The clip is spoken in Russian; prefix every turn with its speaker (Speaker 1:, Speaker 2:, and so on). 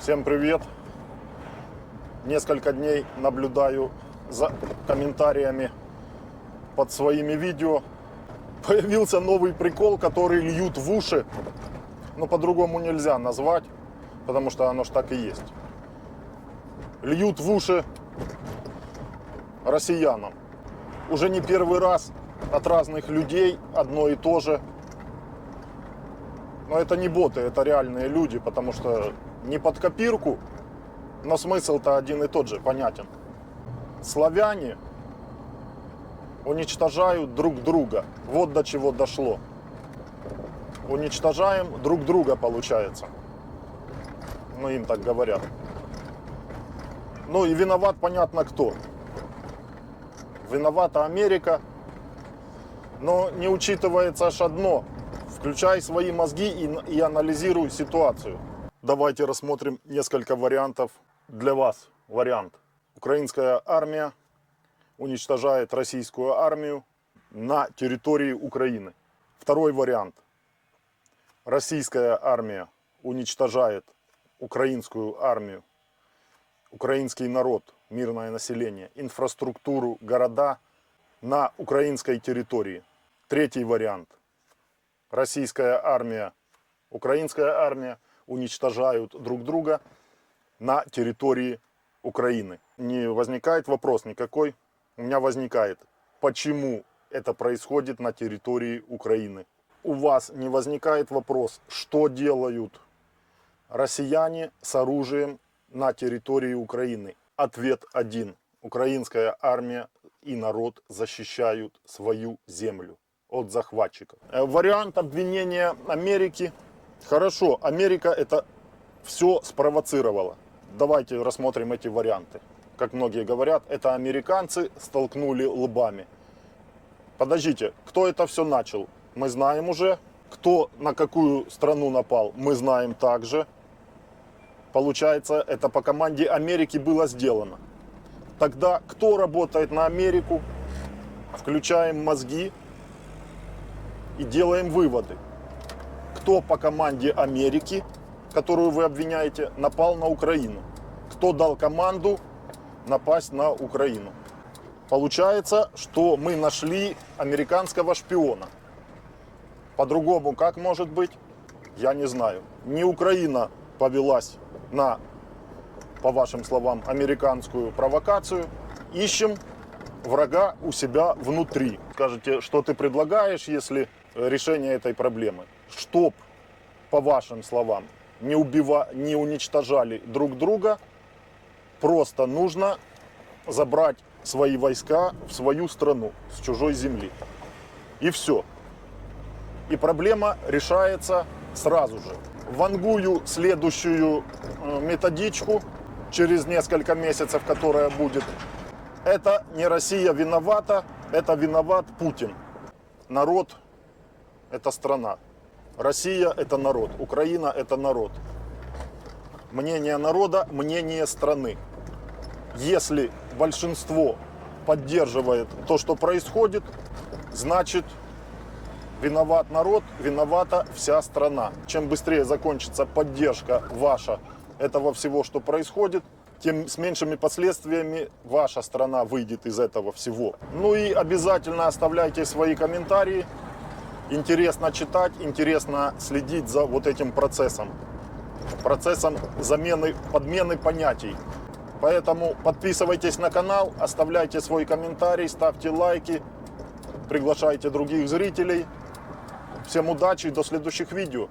Speaker 1: Всем привет! Несколько дней наблюдаю за комментариями под своими видео. Появился новый прикол, который льют в уши. Но по-другому нельзя назвать, потому что оно ж так и есть. Льют в уши россиянам. Уже не первый раз от разных людей одно и то же. Но это не боты, это реальные люди, потому что не под копирку, но смысл-то один и тот же, понятен. Славяне уничтожают друг друга. Вот до чего дошло. Уничтожаем друг друга, получается. Ну, им так говорят. Ну и виноват, понятно, кто. Виновата Америка. Но не учитывается аж одно. Включай свои мозги и, и анализируй ситуацию. Давайте рассмотрим несколько вариантов для вас. Вариант. Украинская армия уничтожает российскую армию на территории Украины. Второй вариант. Российская армия уничтожает украинскую армию, украинский народ, мирное население, инфраструктуру, города на украинской территории. Третий вариант. Российская армия, украинская армия уничтожают друг друга на территории Украины. Не возникает вопрос никакой. У меня возникает, почему это происходит на территории Украины. У вас не возникает вопрос, что делают россияне с оружием на территории Украины. Ответ один. Украинская армия и народ защищают свою землю от захватчиков. Э, Вариант обвинения Америки. Хорошо, Америка это все спровоцировала. Давайте рассмотрим эти варианты. Как многие говорят, это американцы столкнули лбами. Подождите, кто это все начал? Мы знаем уже. Кто на какую страну напал, мы знаем также. Получается, это по команде Америки было сделано. Тогда кто работает на Америку? Включаем мозги и делаем выводы. Кто по команде Америки, которую вы обвиняете, напал на Украину? Кто дал команду напасть на Украину? Получается, что мы нашли американского шпиона. По-другому как может быть, я не знаю. Не Украина повелась на, по вашим словам, американскую провокацию. Ищем врага у себя внутри. Скажите, что ты предлагаешь, если решение этой проблемы? Чтоб, по вашим словам, не, убива... не уничтожали друг друга, просто нужно забрать свои войска в свою страну с чужой земли. И все. И проблема решается сразу же. Вангую следующую э, методичку через несколько месяцев, которая будет. Это не Россия виновата, это виноват Путин. Народ – это страна. Россия – это народ. Украина – это народ. Мнение народа – мнение страны. Если большинство поддерживает то, что происходит, значит виноват народ, виновата вся страна. Чем быстрее закончится поддержка ваша этого всего, что происходит, тем с меньшими последствиями ваша страна выйдет из этого всего. Ну и обязательно оставляйте свои комментарии. Интересно читать, интересно следить за вот этим процессом. Процессом замены, подмены понятий. Поэтому подписывайтесь на канал, оставляйте свой комментарий, ставьте лайки, приглашайте других зрителей. Всем удачи и до следующих видео.